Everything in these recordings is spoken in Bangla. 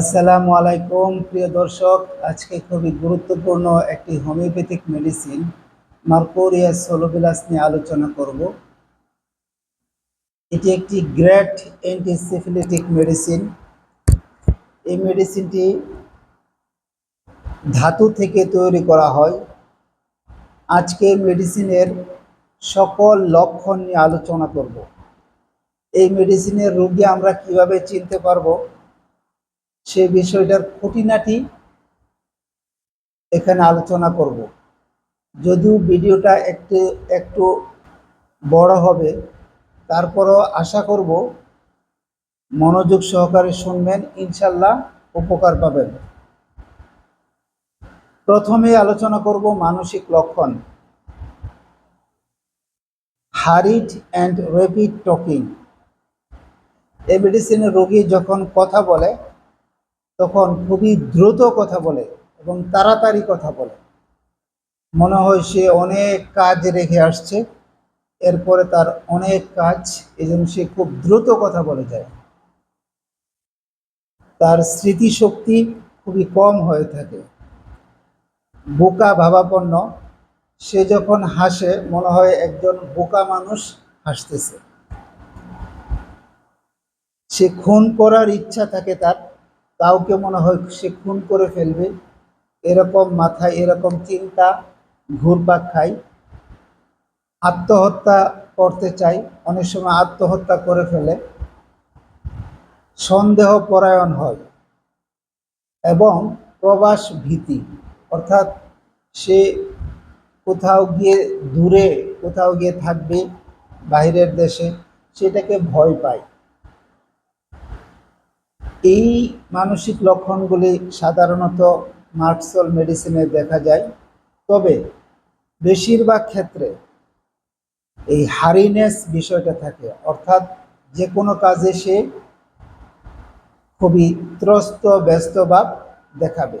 আসসালামু আলাইকুম, প্রিয় দর্শক। আজকে খুবই গুরুত্বপূর্ণ একটি হোমিওপ্যাথিক মেডিসিন মার্কোরিয়া সোলোবিলাস নিয়ে আলোচনা করব। এটি একটি গ্রেট অ্যান্টিসিফিলিটিক মেডিসিন। এই মেডিসিনটি ধাতু থেকে তৈরি করা হয়। আজকে মেডিসিনের সকল লক্ষণ নিয়ে আলোচনা করব। এই মেডিসিনের রোগী আমরা কীভাবে চিনতে পারব? সে বিষয়টার খুঁটিনাটি এখানে আলোচনা করব। যদিও ভিডিওটা একটু একটু বড় হবে, তারপরও আশা করব মনোযোগ সহকারে শুনবেন, ইনশাল্লাহ উপকার পাবেন। প্রথমে আলোচনা করব মানসিক লক্ষণ। Hurried and rapid talking. এই মেডিসিনের রোগী যখন কথা বলে তখন খুবই দ্রুত কথা বলে এবং তাড়াতাড়ি কথা বলে। মনে হয় সে অনেক কাজ রেখে আসছে। এরপরে তার অনেক কাজ এই জন্য সে খুব দ্রুত কথা বলে যায়। তার স্মৃতিশক্তি খুবই কম হয়ে থাকে। বোকা ভাবাপন্ন। সে যখন হাসে, মনে হয় একজন বোকা মানুষ হাসতেছে। সে খুন করার ইচ্ছা থাকে তার। কাউকে মনে হয় সে খুন করে ফেলবে। এরকম মাথায়, এরকম চিন্তা ঘুরপাক খায়। আত্মহত্যা করতে চাই অনেক সময় আত্মহত্যা করে ফেলে। সন্দেহ পরায়ণ হয় এবং প্রবাস ভীতি, অর্থাৎ সে কোথাও গিয়ে দূরে, কোথাও গিয়ে থাকবে, বাইরের দেশে, সেটাকে ভয় পায়। এই মানসিক লক্ষণগুলি সাধারণত মার্কসল মেডিসিনে দেখা যায়। তবে বেশিরভাগ ক্ষেত্রে এই হারিনেস বিষয়টা থাকে। অর্থাৎ যে কোনো কাজে সে খুবই ত্রস্ত ব্যস্তভাব দেখাবে।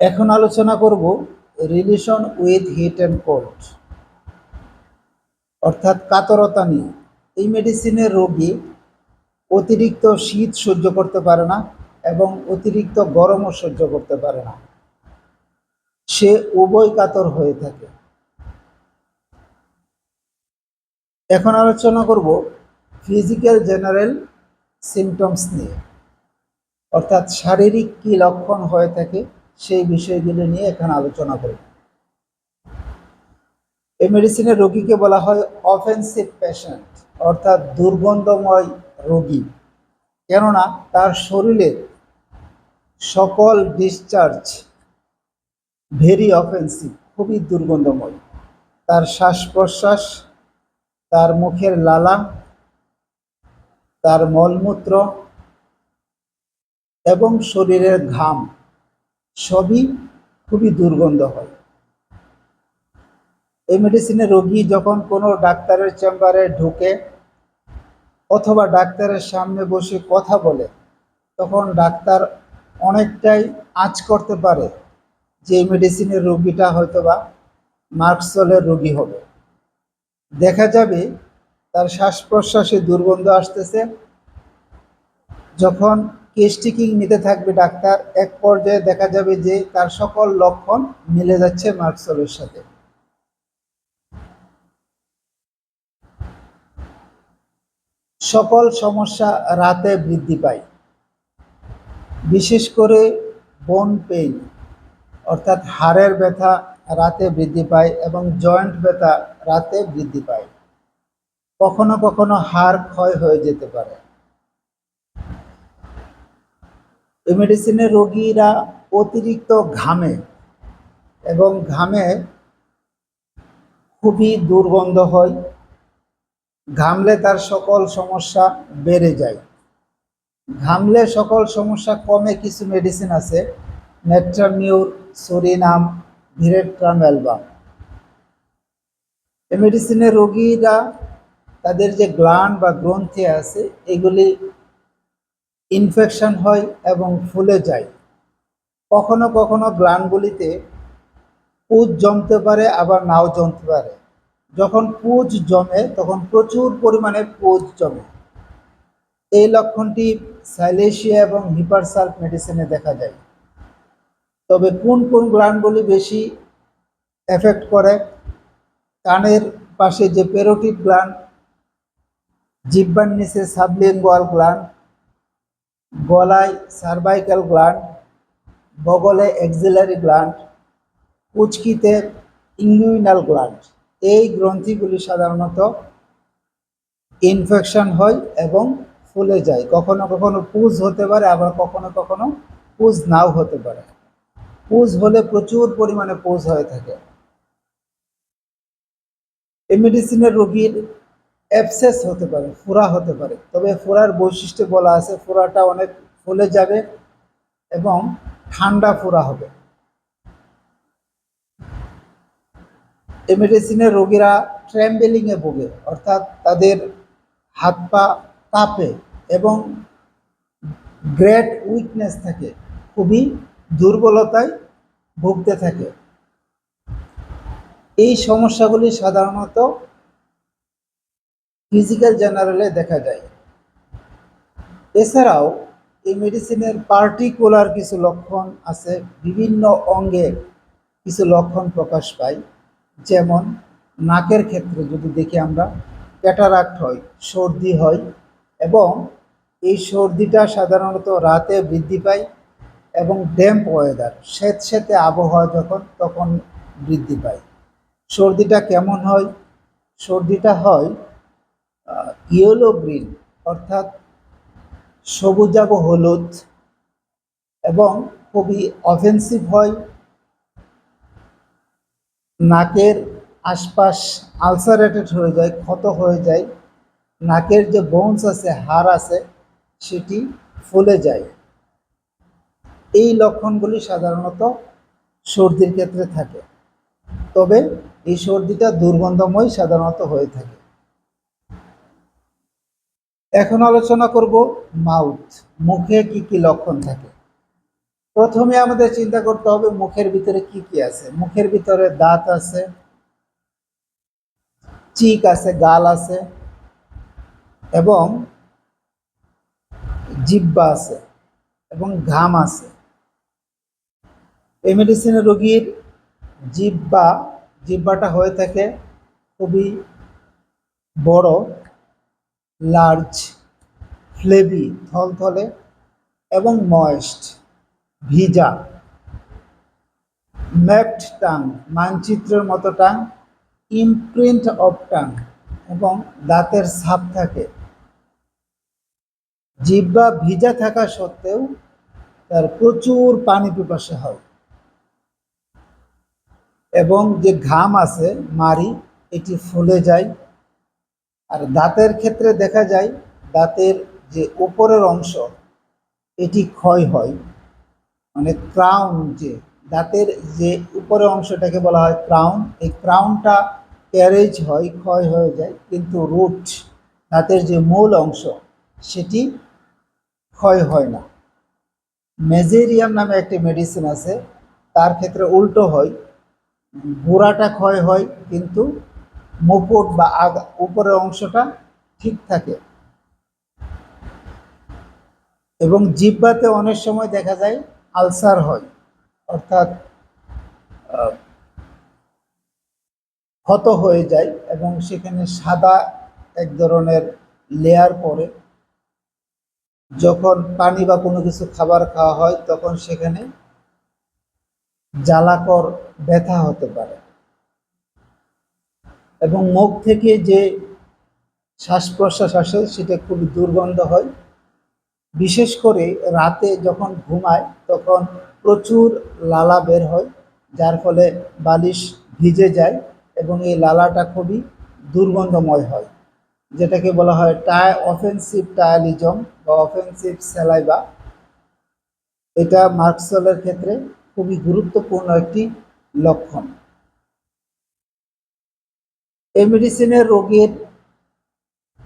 এখন আলোচনা করব relation with heat and cold. অর্থাৎ কাতরতা নিয়ে। এই মেডিসিনের রোগী অতিরিক্ত শীত সহ্য করতে পারে না এবং অতিরিক্ত গরমও সহ্য করতে পারে না। সে উভয় কাতর হয়ে থাকে। এখন আলোচনা করব ফিজিক্যাল জেনারেল সিমটমস নিয়ে। অর্থাৎ শারীরিক কি লক্ষণ হয়ে থাকে সেই বিষয়গুলো নিয়ে এখানে আলোচনা করব। এই মেডিসিনের রোগীকে বলা হয় অফেন্সিভ পেশেন্ট অর্থাৎ দুর্গন্ধময় রোগী। কেননা তার শরীরের সকল ডিসচার্জ ভেরি অফেন্সিভ খুবই দুর্গন্ধময়। তার শ্বাস প্রশ্বাস তার মুখের লালা, তার মলমূত্র এবং শরীরের ঘাম, সবই খুবই দুর্গন্ধ হয় এই মেডিসিনের রোগী যখন কোনো ডাক্তারের চেম্বারে ঢুকে অথবা ডাক্তারের সামনে বসে কথা বলে, তখন ডাক্তার অনেকটাই আঁচ করতে পারে যে মেডিসিনের রোগীটা হয়তোবা মার্কসলের রোগী হবে। দেখা যাবে তার শ্বাস প্রশ্বাসে দুর্গন্ধ আসতেছে। যখন কেস্টিকিং নিতে থাকবে ডাক্তার, এক পর্যায়ে দেখা যাবে যে তার সকল লক্ষণ মিলে যাচ্ছে মার্কসলের সাথে। সকল সমস্যা রাতে বৃদ্ধি পায়। বিশেষ করে বোন পেইন অর্থাৎ হাড়ের ব্যথা রাতে বৃদ্ধি পায় এবং জয়েন্ট ব্যথা রাতে বৃদ্ধি পায়। কখনো কখনো হাড় ক্ষয় হয়ে যেতে পারে। এই মেডিসিনের রোগীরা অতিরিক্ত ঘামে এবং ঘামে খুবই দুর্গন্ধ হয়। ঘামলে তার সকল সমস্যা বেড়ে যায়। ঘামলে সকল সমস্যা কমে কিছু মেডিসিন আছে নেট্রামিউর সরিনাম ভিরেট্রাম অ্যালবাম এই মেডিসিনের রোগীরা তাদের যে গ্লান বা গ্রন্থি আছে, এগুলি ইনফেকশন হয় এবং ফুলে যায়। কখনো কখনো গ্লানগুলিতে পুজ জমতে পারে, আবার নাও জমতে পারে। যখন পুজ জমে, তখন প্রচুর পরিমাণে পুজ জমে। এই লক্ষণটি সাইলেশিয়া এবং হিপারসাল্ট মেডিসিনে দেখা যায়। তবে কোন কোন গ্ল্যান্ডগুলি বেশি এফেক্ট করে? কানের পাশে যে পেরোটিড গ্ল্যান্ড জিব্বার নিচে সাবলিঙ্গুয়াল গ্ল্যান্ড, গলায় সার্ভাইকাল গ্ল্যান্ড, বগলে এক্সিলারি গ্ল্যান্ড, কুচকিতে ইংলুইনাল গ্ল্যান্ড। এই গ্রন্থিগুলি সাধারণত ইনফেকশন হয় এবং ফুলে যায়। কখনো কখনো পুজ হতে পারে, আবার কখনো কখনো পুজ নাও হতে পারে। পুজ হলে প্রচুর পরিমাণে পুজ হয়ে থাকে। এই মেডিসিনের রোগীর অ্যাবসেস হতে পারে ফোড়া হতে পারে। তবে ফোড়ার বৈশিষ্ট্য বলা আছে ফোড়াটা অনেক ফুলে যাবে এবং ঠান্ডা ফোড়া হবে। এই মেডিসিনের রোগীরা ট্র্যাম্বেলিংয়ে ভোগে, অর্থাৎ তাদের হাত পা কাঁপে এবং গ্রেট উইকনেস থাকে, খুবই দুর্বলতায় ভুগতে থাকে। এই সমস্যাগুলি সাধারণত ফিজিক্যাল জেনারেলে দেখা যায়। এছাড়াও এই মেডিসিনের পার্টিকুলার কিছু লক্ষণ আছে, বিভিন্ন অঙ্গে কিছু লক্ষণ প্রকাশ পায়। যেমন নাকের ক্ষেত্রে যদি দেখি আমরা, ক্যাটারাক্ট হয়, সর্দি হয় এবং এই সর্দিটা সাধারণত রাতে বৃদ্ধি পায় এবং ড্যাম্প ওয়েদার স্যাঁতস্যাঁতে আবহাওয়া যখন, তখন বৃদ্ধি পায়। সর্দিটা কেমন হয়? সর্দিটা হয় ইয়েলো গ্রিন, অর্থাৎ সবুজাব হলুদ এবং খুবই অফেন্সিভ হয়। নাকের আশপাশ আলসারেটেড হয়ে যায়, ক্ষত হয়ে যায়। নাকের যে বোনস আছে, হাড় আছে, সেটি ফুলে যায়। এই লক্ষণগুলি সাধারণত সর্দির ক্ষেত্রে থাকে। তবে এই সর্দিটা দুর্গন্ধময় সাধারণত হয়ে থাকে। এখন আলোচনা করব মাউথ, মুখে কি কি লক্ষণ থাকে। প্রথমে আমাদের চিন্তা করতে হবে মুখের ভিতরে কি কি আছে। মুখের ভিতরে দাঁত আছে, চিক আছে, গাল আছে, এবং জিব্বা আছে, এবং ঘাম আছে। এই মেডিসিনের রোগীর জিব্বা, জিব্বাটা হয়ে থাকে খুবই বড় লার্জ ফ্লেভি থলথলে এবং ময়েস্ট ভিজা। ম্যাপড টাং, মানচিত্রের মতো টাং, ইমপ্রিন্ট অফ টাং এবং দাঁতের ছাপ থাকে। জিব্বা ভিজা থাকা সত্ত্বেও তার প্রচুর পানি পিপাসা হয়। এবং যে ঘাম আছে মারি এটি ফুলে যায়। আর দাঁতের ক্ষেত্রে দেখা যায়, দাঁতের যে উপরের অংশ, এটি ক্ষয় হয়। মানে ক্রাউন যে, দাঁতের যে উপরের অংশটাকে বলা হয় ক্রাউন এই ক্রাউনটা ক্যারেজ হয়, ক্ষয় হয়ে যায়, কিন্তু রুট দাঁতের যে মূল অংশ, সেটি ক্ষয় হয় না। মেজেরিয়াম নামে একটি মেডিসিন আছে, তার ক্ষেত্রে উল্টো হয়। গোড়াটা ক্ষয় হয়, কিন্তু মুকুট বা আগা, উপরের অংশটা ঠিক থাকে। এবং জিব্বাতে অনেক সময় দেখা যায় আলসার হয়, অর্থাৎ ক্ষত হয়ে যায় এবং সেখানে সাদা এক ধরনের লেয়ার পরে যখন পানি বা কোনো কিছু খাবার খাওয়া হয়, তখন সেখানে জ্বালাকর ব্যথা হতে পারে। এবং মুখ থেকে যে শ্বাস প্রশ্বাস আসে, সেটা খুবই দুর্গন্ধ হয়। বিশেষ করে রাতে যখন ঘুমায়, তখন প্রচুর লালা বের হয়, যার ফলে বালিশ ভিজে যায় এবং এই লালাটা খুবই দুর্গন্ধময় হয়, যেটাকে বলা হয় টায় অফেন্সিভ টায়ালিজম বা অফেন্সিভ স্যালাইভা এটা মার্কসলের ক্ষেত্রে খুবই গুরুত্বপূর্ণ একটি লক্ষণ। এই মেডিসিনের রোগীর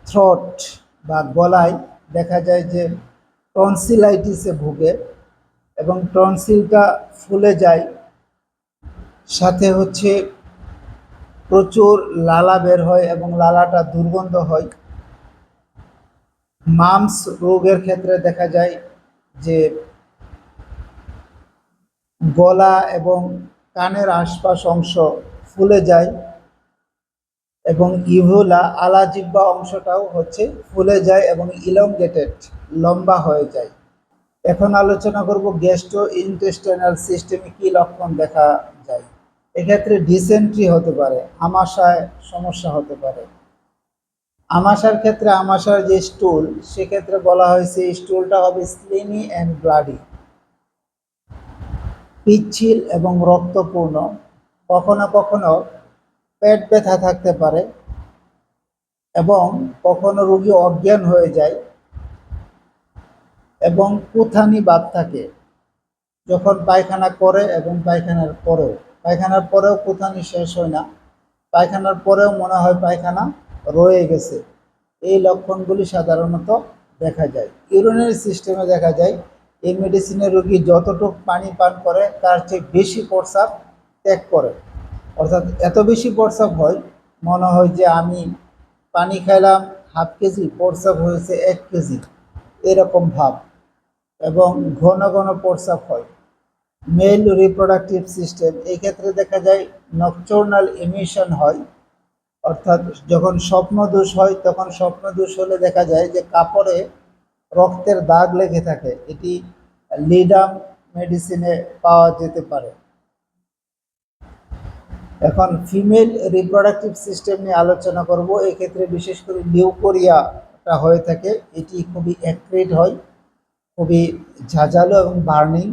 থ্রট বা গলায় দেখা যায় যে টনসিলাইটিসে ভুগে এবং টনসিলটা ফুলে যায়। সাথে হচ্ছে প্রচুর লালা বের হয় এবং লালাটা দুর্গন্ধ হয়। মামস রোগের ক্ষেত্রে দেখা যায় যে গলা এবং কানের আশপাশ অংশ ফুলে যায়। এবং ইভুলা আলাজিব্বা অংশটাও হচ্ছে ফুলে যায় এবং ইলংগেটেড, লম্বা হয়ে যায়। এখন আলোচনা করব গ্যাস্ট্রো ইন্টেস্টাইনাল সিস্টেমে কী লক্ষণ দেখা যায়। এক্ষেত্রে ডিসেন্ট্রি হতে পারে, আমাশায় সমস্যা হতে পারে। আমাশার ক্ষেত্রে আমাশার যে স্টুল, সেক্ষেত্রে বলা হয়েছে স্টুলটা হবে স্লিমি অ্যান্ড ব্লাডি। পিচ্ছিল এবং রক্তপূর্ণ, কখনো কখনো পেট ব্যথা থাকতে পারে এবং কখনো রোগী অজ্ঞান হয়ে যায় এবং কুথানি বাদ থাকে। যখন পায়খানা করে এবং পায়খানার পরেও পায়খানার পরেও কুথানি শেষ হয় না। পায়খানার পরেও মনে হয় পায়খানা রয়ে গেছে। এই লক্ষণগুলি সাধারণত দেখা যায়। ইউরিনারি সিস্টেমে দেখা যায়, এই মেডিসিনের রোগী যতটুক পানি পান করে, তার চেয়ে বেশি প্রস্রাব ত্যাগ করে। অর্থাৎ এত বেশি প্রস্রাব হয়, মনে হয় যে আমি পানি খাইলাম, হাফ কেজি, প্রস্রাব হয়েছে এক কেজি, এরকম ভাব। এবং ঘন ঘন প্রস্রাব হয়। মেল রিপ্রোডাক্টিভ সিস্টেম এই ক্ষেত্রে দেখা যায় নকচর্নাল ইমিশন হয়। অর্থাৎ যখন স্বপ্ন দোষ হয়, তখন স্বপ্নদোষ হলে দেখা যায় যে কাপড়ে রক্তের দাগ লেগে থাকে। এটি লিডাম মেডিসিনে পাওয়া যেতে পারে। এখন ফিমেল রিপ্রোডাক্টিভ সিস্টেম নিয়ে আলোচনা করব। এক্ষেত্রে বিশেষ করে লিউকোরিয়াটা হয়ে থাকে। এটি খুবই অ্যাক্রেট হয়, খুবই ঝাঁঝালো এবং বার্নিং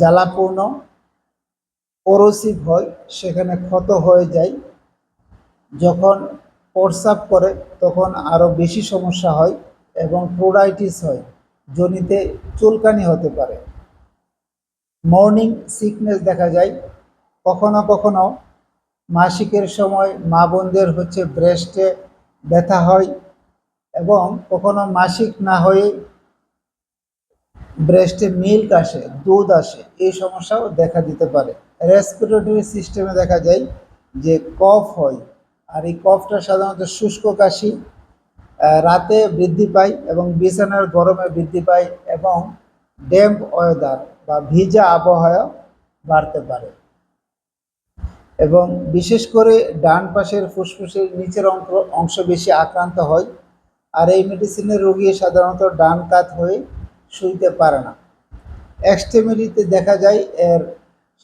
জ্বালাপূর্ণ পরসিভ হয়, সেখানে ক্ষত হয়ে যায়। যখন প্রস্রাব করে, তখন আরও বেশি সমস্যা হয় এবং প্রোডাইটিস হয়, জনিতে চুলকানি হতে পারে। মর্নিং সিকনেস দেখা যায়। কখনো কখনো মাসিকের সময় মা বোনদের হচ্ছে ব্রেস্টে ব্যথা হয় এবং কখনো মাসিক না হয়ে ব্রেস্টে মিল্ক আসে, দুধ আসে, এই সমস্যাও দেখা দিতে পারে। রেসপিরেটরি সিস্টেমে দেখা যায় যে কফ হয় আর এই কফটা সাধারণত শুষ্ক কাশি রাতে বৃদ্ধি পায় এবং বিছানার গরমে বৃদ্ধি পায় এবং ড্যাম্প ওয়েদার বা ভিজা আবহাওয়া বাড়তে পারে। এবং বিশেষ করে ডান পাশের ফুসফুসের নিচের অংশ অংশ বেশি আক্রান্ত হয়, আর এই মেডিসিনের রোগী সাধারণত ডান কাত হয়ে শুইতে পারে না। এক্সট্রিমিটিতে দেখা যায়, এর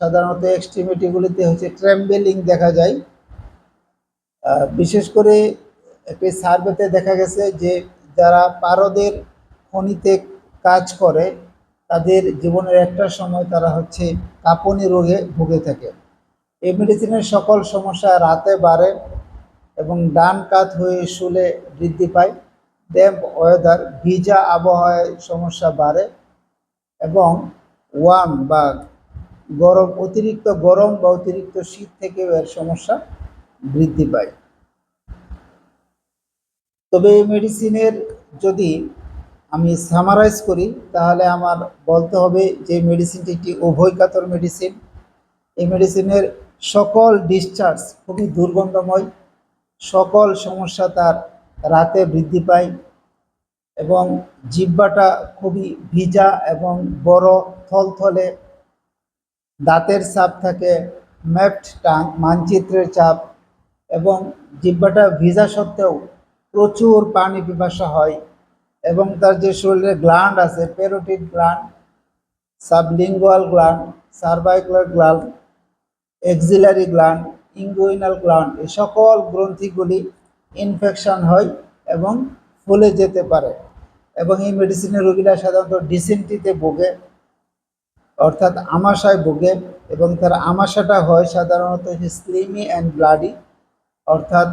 সাধারণত এক্সট্রিমিটিগুলিতে হচ্ছে ট্র্যাম্বেলিং দেখা যায়। বিশেষ করে একটি সার্ভেতে দেখা গেছে যে যারা পারদের খনিতে কাজ করে, তাদের জীবনের একটা সময় তারা হচ্ছে কাঁপনি রোগে ভুগে থাকে। এই মেডিসিনের সকল সমস্যা রাতে বাড়ে এবং ডান কাত হয়ে শুলে বৃদ্ধি পায়। ড্যাম্প ওয়েদার, ভিজা আবহাওয়ায় সমস্যা বাড়ে এবং ওয়ার্ম বা গরম, অতিরিক্ত গরম বা অতিরিক্ত শীত থেকেও এর সমস্যা বৃদ্ধি পায়। তবে এই মেডিসিনের যদি আমি সামারাইজ করি, তাহলে আমার বলতে হবে যে মেডিসিনটি একটি উভয়কাতর মেডিসিন। এই মেডিসিনের সকল ডিসচার্জ খুবই দুর্গন্ধময়, সকল সমস্যা তার রাতে বৃদ্ধি পায় এবং জিব্বাটা খুবই ভিজা এবং বড় থলথলে দাঁতের চাপ থাকে ম্যাপড টাং মানচিত্রের চাপ এবং জিব্বাটা ভিজা সত্ত্বেও প্রচুর পানি পিপাসা হয় এবং তার যে শরীরে গ্ল্যান্ড আছে parotid gland sublingual gland cervicular gland axillary gland inguinal gland এই সকল গ্রন্থিগুলি ইনফেকশন হয় এবং ফুলে যেতে পারে। এবং এই মেডিসিনের রোগীরা সাধারণত ডিসেন্ট্রিতে ভোগে, অর্থাৎ আমাশায় ভোগে এবং তার আমাশাটা হয় সাধারণত স্লিমি অ্যান্ড ব্লাডি অর্থাৎ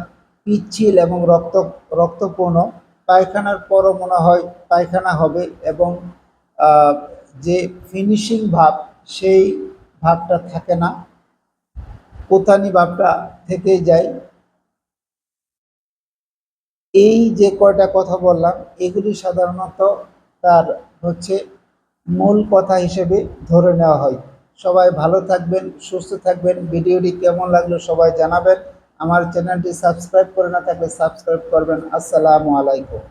পিচ্ছিল এবং রক্ত, রক্তপূর্ণ। পায়খানার পরও মনে হয়, পায়খানা হবে এবং যে ফিনিশিং ভাব, সেই ভাবটা থাকে না। কোতানি ভাবটা থেকেই যায় এই যে কয়টা কথা বললাম, এগুলি সাধারণত তার হচ্ছে মূল কথা হিসেবে ধরে নেওয়া হয়। সবাই ভালো থাকবেন, সুস্থ থাকবেন। ভিডিওটি কেমন লাগল সবাই জানাবেন। আমার চ্যানেলটি সাবস্ক্রাইব করে না থাকলে সাবস্ক্রাইব করবেন। আসসালামু আলাইকুম।